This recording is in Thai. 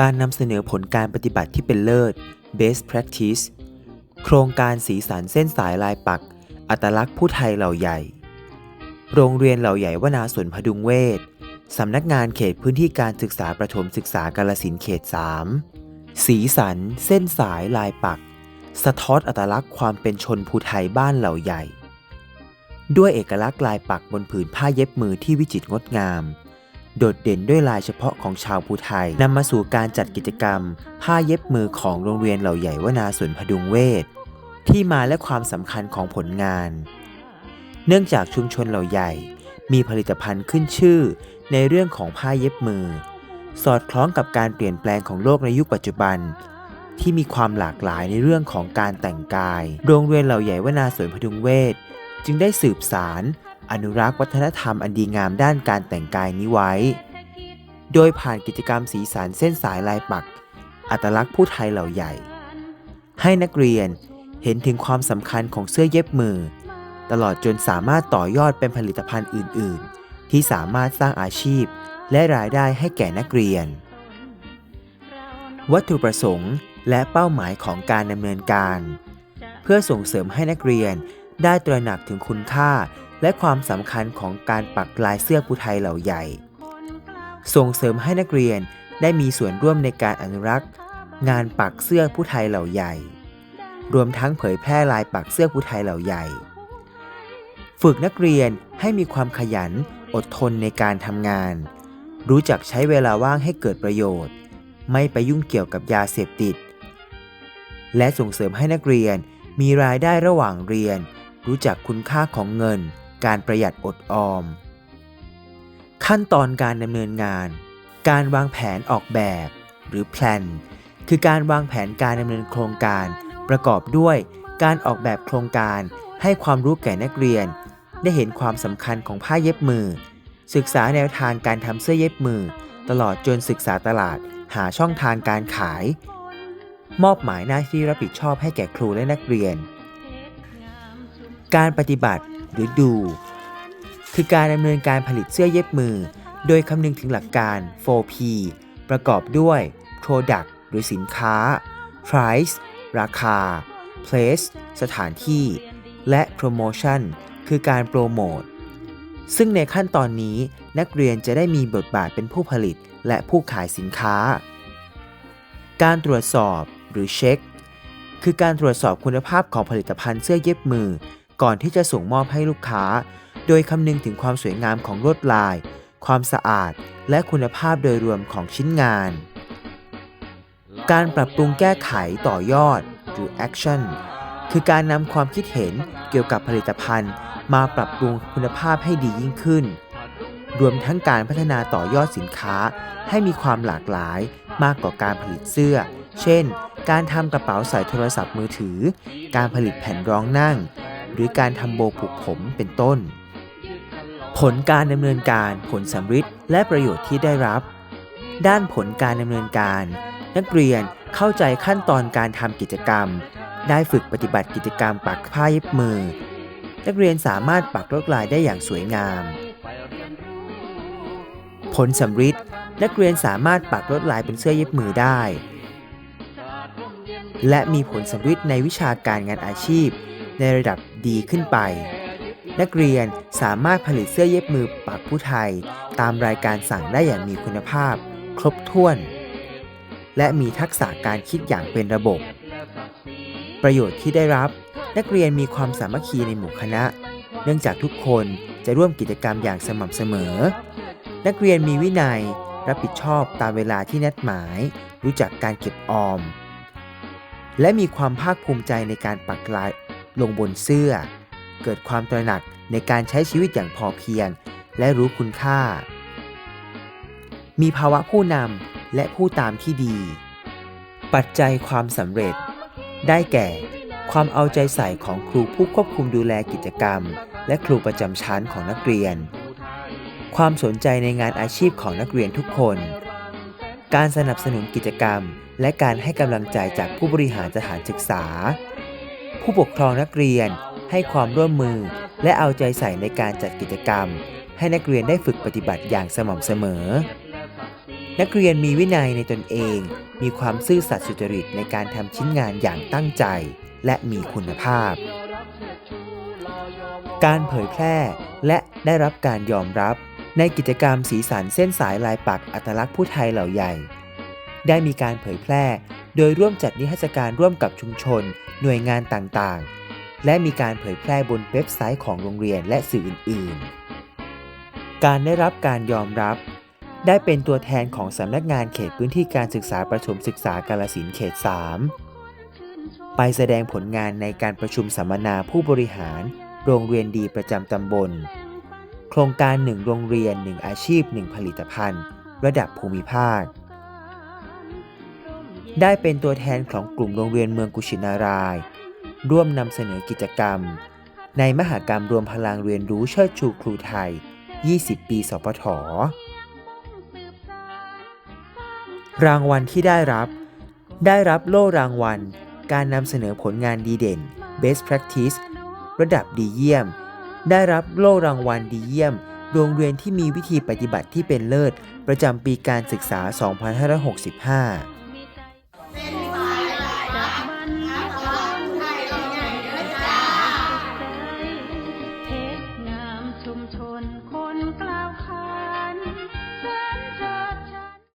การนำเสนอผลการปฏิบัติที่เป็นเลิศ best practice โครงการสีสันเส้นสายลายปัก อัตลักษณ์ผู้ไทยเหล่าใหญ่ โรงเรียนเหล่าใหญ่วนาสวนพดุงเวศสำนักงานเขตพื้นที่การศึกษาประถมศึกษากาลสินเขต 3 สีสัน เส้นสายลายปัก สะท้อนอัตลักษณ์ความเป็นชนภูไทยบ้านเหล่าใหญ่ ด้วยเอกลักษณ์ลายปักบนผืนผ้าเย็บมือที่วิจิตรงดงาม โดดเด่นด้วยลายเฉพาะของชาวภูไทยนำมาสู่การจัดกิจกรรม ผ้าเย็บมือของโรงเรียนเหล่าใหญ่วนาสวนพดุงเวศที่มาและความสำคัญของผลงาน เนื่องจากชุมชนเหล่าใหญ่ มีผลิตภัณฑ์ขึ้นชื่อในเรื่องของผ้าเย็บมือ สอดคล้องกับการเปลี่ยนแปลงของโลกในยุคปัจจุบัน ที่มีความหลากหลายในเรื่องของการแต่งกาย โรงเรียนเหล่าใหญ่วนาสวนพดุงเวศจึงได้สืบสาร อนุรักษ์วัฒนธรรมอันดีงามด้านการแต่งกายนี้ไว้ โดยผ่านกิจกรรมสีสันเส้นสายลายปัก อัตลักษณ์ผู้ไทยเหล่าใหญ่ ให้นักเรียนเห็นถึงความสำคัญของเสื้อเย็บมือ ตลอดจนสามารถต่อยอดเป็นผลิตภัณฑ์อื่น ๆ ที่สามารถสร้างอาชีพ และรายได้ให้แก่นักเรียน วัตถุประสงค์และเป้าหมายของการดำเนินการ เพื่อส่งเสริมให้นักเรียนได้ตระหนักถึงคุณค่า และความสำคัญของการปักลายเสื้อผู้ไทยเหล่าใหญ่ ส่งเสริมให้นักเรียนได้มีส่วนร่วมในการอนุรักษ์ งานปักเสื้อผู้ไทยเหล่าใหญ่ รวมทั้งเผยแพร่ลายปักเสื้อผู้ไทยเหล่าใหญ่ ฝึกนักเรียนให้มีความขยันอดทนในการทำงาน รู้จักใช้เวลาว่างให้เกิดประโยชน์ ไม่ไปยุ่งเกี่ยวกับยาเสพติด และส่งเสริมให้นักเรียนมีรายได้ระหว่างเรียน รู้จักคุณค่าของเงิน การประหยัดอดออม ขั้นตอนการดำเนินงาน การวางแผนออกแบบ หรือ plan คือการวางแผนการดำเนินโครงการ ประกอบด้วยการออกแบบโครงการ ให้ความรู้แก่นักเรียน ได้เห็นความสำคัญของผ้าเย็บมือ ศึกษาแนวทางการทำเสื้อเย็บมือ ตลอดจนศึกษาตลาดหาช่องทางการขาย มอบหมายหน้าที่รับผิดชอบให้แก่ครูและนักเรียน การปฏิบัติ รือดู คือการดำเนินการผลิตเสื้อเย็บมือ โดยคำนึงถึงหลักการ 4P ประกอบด้วย Product หรือสินค้า Price ราคา Place สถานที่ และ Promotion คือการโปรโมทซึ่งในขั้นตอนนี้นักเรียนจะได้มีบทบาทเป็นผู้ผลิตและผู้ขายสินค้า การตรวจสอบหรือเช็ค คือการตรวจสอบคุณภาพของผลิตภัณฑ์เสื้อเย็บมือ ก่อนที่จะส่งมอบให้ลูกค้า โดยคำนึงถึงความสวยงามของลวดลาย ความสะอาด และคุณภาพโดยรวมของชิ้นงาน การปรับปรุงแก้ไขต่อยอดหรือ action คือการนำความคิดเห็นเกี่ยวกับผลิตภัณฑ์ มาปรับปรุงคุณภาพให้ดียิ่งขึ้น รวมทั้งการพัฒนาต่อยอดสินค้า ให้มีความหลากหลายมากกว่าการผลิตเสื้อ เช่น การทำกระเป๋าใส่โทรศัพท์มือถือ การผลิตแผ่นรองนั่ง หรือการทำโบผูกผมเป็นต้น ผลการดำเนินการผลสำฤทธิ์และประโยชน์ที่ได้รับ ด้านผลการดำเนินการ นักเรียนเข้าใจขั้นตอนการทำกิจกรรม ได้ฝึกปฏิบัติกิจกรรมปักผ้าเย็บมือ นักเรียนสามารถปักลวดลายได้อย่างสวยงาม ผลสำฤทธิ์นักเรียนสามารถปักลวดลายเป็นเสื้อเย็บมือได้ และมีผลสำฤทธิ์ในวิชาการงานอาชีพ ในระดับดีขึ้นไป นักเรียนสามารถผลิตเสื้อเย็บมือปักผู้ไทย ตามรายการสั่งได้อย่างมีคุณภาพ ครบถ้วน และมีทักษะการคิดอย่างเป็นระบบ ประโยชน์ที่ได้รับ นักเรียนมีความสามัคคีในหมู่คณะ เนื่องจากทุกคนจะร่วมกิจกรรมอย่างสม่ำเสมอ นักเรียนมีวินัยรับผิดชอบตามเวลาที่นัดหมาย รู้จักการเก็บออม และมีความภาคภูมิใจในการปักลาย ลงบนเสื้อ เกิดความตระหนักในการใช้ชีวิตอย่างพอเพียง และรู้คุณค่า มีภาวะผู้นำและผู้ตามที่ดี ปัจจัยความสำเร็จ ได้แก่ ความเอาใจใส่ของครูผู้ควบคุมดูแลกิจกรรม และครูประจำชั้นของนักเรียน ความสนใจในงานอาชีพของนักเรียนทุกคน การสนับสนุนกิจกรรม และการให้กำลังใจจากผู้บริหารสถานศึกษา ผู้ปกครองนักเรียนให้ความร่วมมือ และเอาใจใส่ในการจัดกิจกรรม ให้นักเรียนได้ฝึกปฏิบัติอย่างสม่ำเสมอ นักเรียนมีวินัยในตนเอง มีความซื่อสัตย์สุจริตในการทำชิ้นงานอย่างตั้งใจ และมีคุณภาพ การเผยแพร่และได้รับการยอมรับ ในกิจกรรมสีสันเส้นสายลายปักอัตลักษณ์ผู้ไทยเหล่าใหญ่ ได้มีการเผยแพร่ โดยร่วมจัดนิทรรศการร่วมกับชุมชน หน่วยงานต่างๆ และมีการเผยแพร่บนเว็บไซต์ของโรงเรียนและสื่ออื่น ๆ การได้รับการยอมรับ ได้เป็นตัวแทนของสำนักงานเขตพื้นที่การศึกษาประถมศึกษากาลสินเขต 3 ไปแสดงผลงานในการประชุมสัมมนาผู้บริหาร โรงเรียนดีประจำตำบล โครงการ 1 โรงเรียน 1 อาชีพ 1 ผลิตภัณฑ์ ระดับภูมิภาค ได้เป็นตัวแทนของกลุ่มโรงเรียนเมืองกุชินาราย ร่วมนำเสนอกิจกรรม ในมหากรรมรวมพลังเรียนรู้เชิดชูครูไทย 20 ปีสปทรางวัลที่ได้รับ ได้รับโล่รางวัล การนำเสนอผลงานดีเด่น Best Practice ระดับดีเยี่ยม ได้รับโล่รางวัลดีเยี่ยม โรงเรียนที่มีวิธีปฏิบัติที่เป็นเลิศ ประจำปีการศึกษา 2565